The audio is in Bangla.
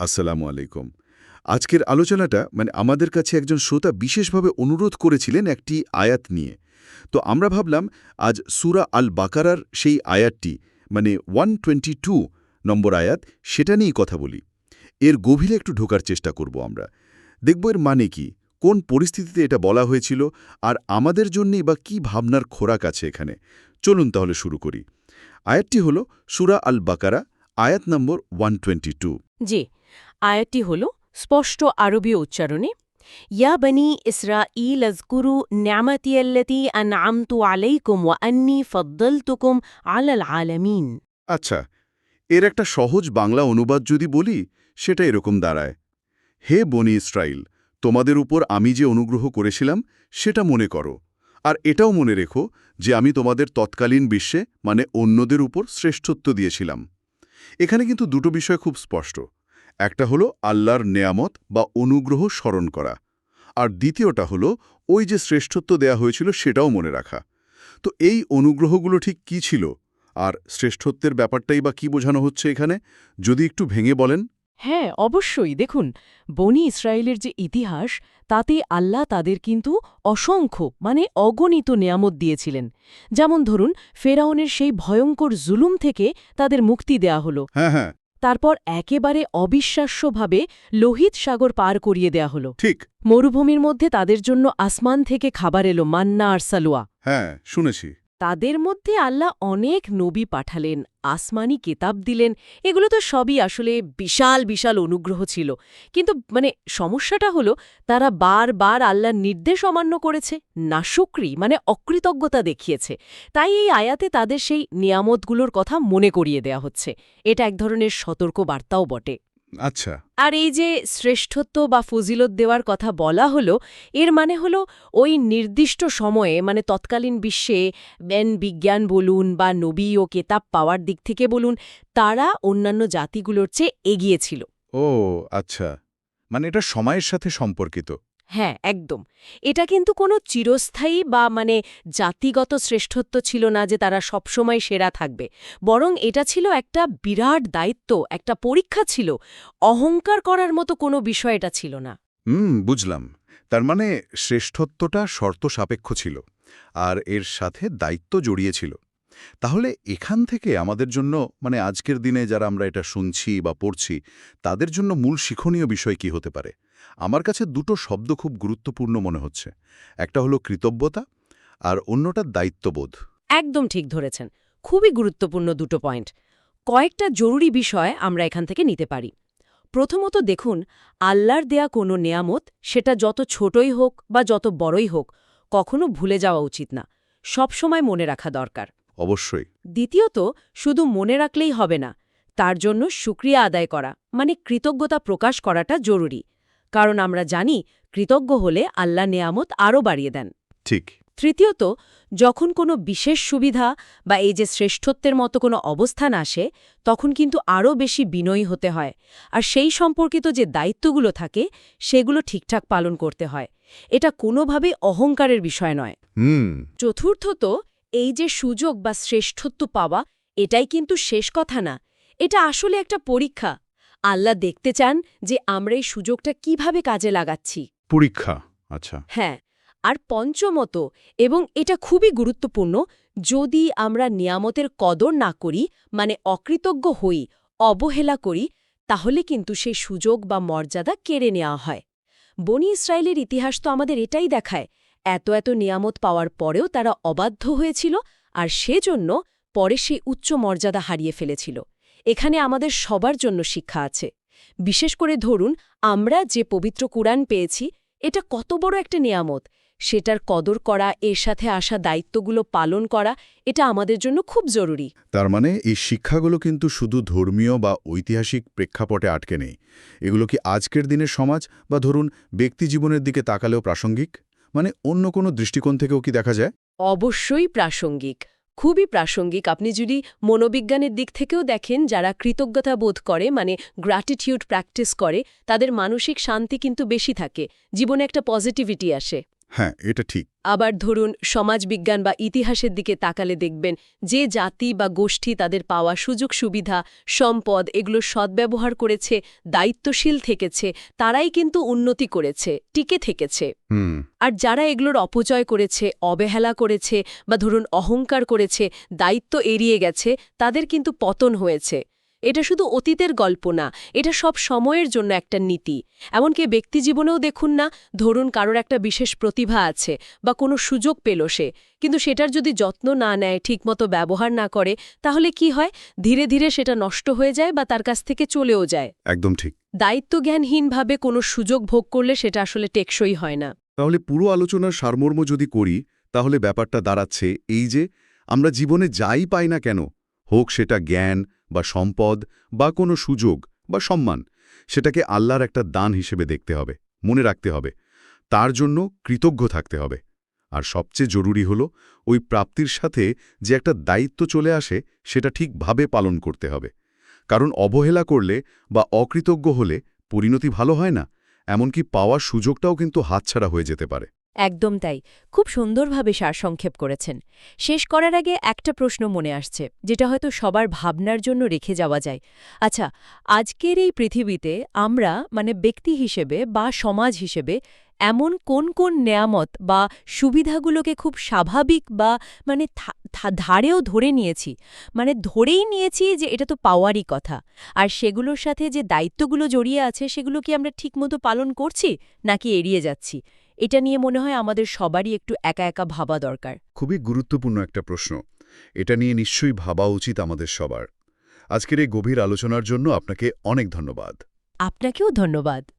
আসসালামু আলাইকুম। আজকের আলোচনাটা মানে আমাদের কাছে একজন শ্রোতা বিশেষভাবে অনুরোধ করেছিলেন একটি আয়াত নিয়ে। তো আমরা ভাবলাম, আজ সুরা আল বাকারার সেই আয়াতটি মানে ওয়ান নম্বর আয়াত, সেটা নিয়েই কথা বলি। এর গভীরে একটু ঢোকার চেষ্টা করব আমরা। দেখব এর মানে কি, কোন পরিস্থিতিতে এটা বলা হয়েছিল, আর আমাদের জন্যই বা কি ভাবনার খোরাক আছে এখানে। চলুন তাহলে শুরু করি। আয়াতটি হল সুরা আল বাকারা আয়াত নম্বর ওয়ান জি আয়াতটি হল স্পষ্ট আরবীয় উচ্চারণে ইয়া বনি ইসরাঈল আজকুরু ন্যামাতিয়াল্লতি আনআমতু আলাইকুম ওয়া আন্নী ফদ্দলতুকুম আলাল আলামিন। আচ্ছা এর একটা সহজ বাংলা অনুবাদ যদি বলি সেটা এরকম দাঁড়ায় হে বনি ইসরাইল তোমাদের উপর আমি যে অনুগ্রহ করেছিলাম সেটা মনে করো আর এটাও মনে রেখো যে আমি তোমাদের তৎকালীন বিশ্বে মানে অন্যদের উপর শ্রেষ্ঠত্ব দিয়েছিলাম। এখানে কিন্তু দুটো বিষয় খুব স্পষ্ট। একটা হলো আল্লাহর নেয়ামত বা অনুগ্রহ স্মরণ করা। আর দ্বিতীয়টা হলো ওই যে শ্রেষ্ঠত্ব দেয়া হয়েছিল সেটাও মনে রাখা। তো এই অনুগ্রহগুলো ঠিক কি ছিল? আর শ্রেষ্ঠত্বের ব্যাপারটাই বা কি বোঝানো হচ্ছে এখানে? যদি একটু ভেঙে বলেন। হ্যাঁ অবশ্যই। দেখুন বনি ইসরায়েলের যে ইতিহাস তাতে আল্লাহ তাদের কিন্তু অসংখ্য মানে অগণিত নেয়ামত দিয়েছিলেন। যেমন ধরুন ফেরাউনের সেই ভয়ঙ্কর জুলুম থেকে তাদের মুক্তি দেয়া হল। হ্যাঁ হ্যাঁ। তারপর একেবারে অবিশ্বাস্যভাবে লোহিত সাগর পার করিয়ে দেয়া হল। ঠিক। মরুভূমির মধ্যে তাদের জন্য আসমান থেকে খাবার এলো মান্না আর সালোয়া হ্যাঁ শুনেছি। তাদের মধ্যে আল্লাহ অনেক নবী পাঠালেন, আসমানি কেতাব দিলেন, এগুলো তো সবই আসলে বিশাল বিশাল অনুগ্রহ ছিল। কিন্তু মানে সমস্যাটা হলো, তারা বারবার আল্লাহর নির্দেশ অমান্য করেছে, নাশুক্রি মানে অকৃতজ্ঞতা দেখিয়েছে। তাই এই আয়াতে তাদের সেই নিয়ামতগুলোর কথা মনে করিয়ে দেয়া হচ্ছে। এটা এক ধরনের সতর্ক বার্তাও বটে। আচ্ছা। আর এই যে শ্রেষ্ঠত্ব বা ফজিলত দেওয়ার কথা বলা হলো এর মানে হলো ওই নির্দিষ্ট সময়ে মানে তৎকালীন বিশ্বে ব্যান বিজ্ঞান বলুন বা নবী ও কেতাব পাওয়ার দিক থেকে বলুন তারা অন্যান্য জাতিগুলোর চেয়ে এগিয়েছিল ও আচ্ছা। মানে এটা সময়ের সাথে সম্পর্কিত। হ্যাঁ একদম। এটা কিন্তু কোনো চিরস্থায়ী বা মানে জাতিগত শ্রেষ্ঠত্ব ছিল না যে তারা সবসময় সেরা থাকবে। বরং এটা ছিল একটা বিরাট দায়িত্ব, একটা পরীক্ষা ছিল। অহংকার করার মতো কোনো বিষয় এটা ছিল না। হুম, বুঝলাম। তার মানে শ্রেষ্ঠত্বটা শর্ত সাপেক্ষ ছিল আর এর সাথে দায়িত্ব জড়িয়েছিল তাহলে এখান থেকে আমাদের জন্য মানে আজকের দিনে যারা আমরা এটা শুনছি বা পড়ছি, তাদের জন্য মূল শিক্ষণীয় বিষয় কি হতে পারে? আমার কাছে দুটো শব্দ খুব গুরুত্বপূর্ণ মনে হচ্ছে। একটা হলো কৃতজ্ঞতা আর অন্যটা দায়িত্ববোধ। একদম ঠিক ধরেছেন। খুবই গুরুত্বপূর্ণ দুটো পয়েন্ট। কয়েকটা জরুরি বিষয় আমরা এখান থেকে নিতে পারি। প্রথমত দেখুন আল্লাহর দেয়া কোনো নেয়ামত সেটা যত ছোটই হোক বা যত বড়ই হোক কখনো ভুলে যাওয়া উচিত না। সবসময় মনে রাখা দরকার। অবশ্যই। দ্বিতীয়ত শুধু মনে রাখলেই হবে না। তার জন্য সুক্রিয়া আদায় করা মানে কৃতজ্ঞতা প্রকাশ করাটা জরুরি। কারণ আমরা জানি কৃতজ্ঞ হলে আল্লাহ নেয়ামত আরও বাড়িয়ে দেন। ঠিক। তৃতীয়ত যখন কোনো বিশেষ সুবিধা বা এই যে শ্রেষ্ঠত্বের মতো কোনো অবস্থান আসে তখন কিন্তু আরও বেশি বিনয়ী হতে হয়। আর সেই সম্পর্কিত যে দায়িত্বগুলো থাকে সেগুলো ঠিকঠাক পালন করতে হয়। এটা কোনোভাবে অহংকারের বিষয় নয়। হুম। চতুর্থত এই যে সুযোগ বা শ্রেষ্ঠত্ব পাওয়া এটাই কিন্তু শেষ কথা না। এটা আসলে একটা পরীক্ষা। আল্লাহ দেখতে চান যে আমরা এই সুযোগটা কীভাবে কাজে লাগাচ্ছি। পরীক্ষা আচ্ছা। হ্যাঁ আর পঞ্চমত এবং এটা খুবই গুরুত্বপূর্ণ যদি আমরা নিয়ামতের কদর না করি মানে অকৃতজ্ঞ হই অবহেলা করি তাহলে কিন্তু সেই সুযোগ বা মর্যাদা কেড়ে নেওয়া হয়। বনি ইসরায়েলের ইতিহাস তো আমাদের এটাই দেখায় এত এত নিয়ামত পাওয়ার পরেও তারা অবাধ্য হয়েছিল আর সেজন্য পরে সেই উচ্চ মর্যাদা হারিয়ে ফেলেছিল। এখানে আমাদের সবার জন্য শিক্ষা আছে। বিশেষ করে ধরুন আমরা যে পবিত্র কুরআন পেয়েছি এটা কত বড় একটা নিয়ামত। সেটার কদর করা এর সাথে আসা দায়িত্বগুলো পালন করা এটা আমাদের জন্য খুব জরুরি। তার মানে এই শিক্ষাগুলো কিন্তু শুধু ধর্মীয় বা ঐতিহাসিক প্রেক্ষাপটে আটকে নেই। এগুলো কি আজকের দিনের সমাজ? বা ধরুন ব্যক্তি জীবনের দিকে তাকালেও প্রাসঙ্গিক? মানে অন্য কোনো দৃষ্টিকোণ থেকেও কি দেখা যায়? অবশ্যই প্রাসঙ্গিক। খুবই প্রাসঙ্গিক। আপনি যদি মনোবিজ্ঞানের দিক থেকেও দেখেন, যারা কৃতজ্ঞতা বোধ করে মানে গ্র্যাটিটিউড প্র্যাকটিস করে, তাদের মানসিক শান্তি কিন্তু বেশি থাকে। জীবনে একটা পজিটিভিটি আসে। হ্যাঁ এটা ঠিক। আবার ধরুন সমাজবিজ্ঞান বা ইতিহাসের দিকে তাকালে দেখবেন যে জাতি বা গোষ্ঠী তাদের পাওয়া সুযোগ সুবিধা সম্পদ এগুলো সদ্ব্যবহার করেছে দায়িত্বশীল থেকেছে তারাই কিন্তু উন্নতি করেছে টিকে থেকেছে। আর যারা এগুলোর অপচয় করেছে অবহেলা করেছে বা ধরুন অহংকার করেছে দায়িত্ব এড়িয়ে গেছে তাদের কিন্তু পতন হয়েছে। এটা শুধু অতীতের গল্প না এটা সব সময়ের জন্য একটা নীতি। এমনকি ব্যক্তি জীবনেও দেখুন না ধরুন কারোর একটা বিশেষ প্রতিভা আছে বা কোনো সুযোগ পেল সে কিন্তু সেটার যদি যত্ন না নেয় ঠিকমতো ব্যবহার না করে তাহলে কি হয়? ধীরে ধীরে সেটা নষ্ট হয়ে যায় বা তার কাছ থেকে চলেও যায়। একদম ঠিক। দায়িত্বজ্ঞানহীনভাবে কোনো সুযোগ ভোগ করলে সেটা আসলে টেকসই হয় না। তাহলে পুরো আলোচনার সারমর্ম যদি করি তাহলে ব্যাপারটা দাঁড়াচ্ছে এই যে আমরা জীবনে যাই পাই না কেন হোক সেটা জ্ঞান বা সম্পদ বা কোনো সুযোগ বা সম্মান, সেটাকে আল্লাহর একটা দান হিসেবে দেখতে হবে, মনে রাখতে হবে। তার জন্য কৃতজ্ঞ থাকতে হবে। আর সবচেয়ে জরুরি হল ওই প্রাপ্তির সাথে যে একটা দায়িত্ব চলে আসে, সেটা ঠিকভাবে পালন করতে হবে। কারণ অবহেলা করলে বা অকৃতজ্ঞ হলে পরিণতি ভালো হয় না, এমনকি পাওয়ার সুযোগটাও কিন্তু হাতছাড়া হয়ে যেতে পারে। একদম তাই। খুব সুন্দরভাবে সারসংক্ষেপ করেছেন। শেষ করার আগে একটা প্রশ্ন মনে আসছে, যেটা হয়তো সবার ভাবনার জন্য রেখে যাওয়া যায়। আচ্ছা আজকের এই পৃথিবীতে আমরা মানে ব্যক্তি হিসেবে বা সমাজ হিসেবে, এমন কোন কোন নেয়ামত বা সুবিধাগুলোকে খুব স্বাভাবিক বা মানে ধারেও ধরে নিয়েছি? মানে ধরেই নিয়েছি যে এটা তো পাওয়ারই কথা। আর সেগুলোর সাথে যে দায়িত্বগুলো জড়িয়ে আছে, সেগুলো কি আমরা ঠিকমতো পালন করছি, নাকি এড়িয়ে যাচ্ছি? এটা নিয়ে মনে হয় আমাদের সবারই একটু একা একা ভাবা দরকার। খুবই গুরুত্বপূর্ণ একটা প্রশ্ন। এটা নিয়ে নিশ্চয়ই ভাবা উচিত আমাদের সবার। আজকের এই গভীর আলোচনার জন্য আপনাকে অনেক ধন্যবাদ। আপনাকেও ধন্যবাদ।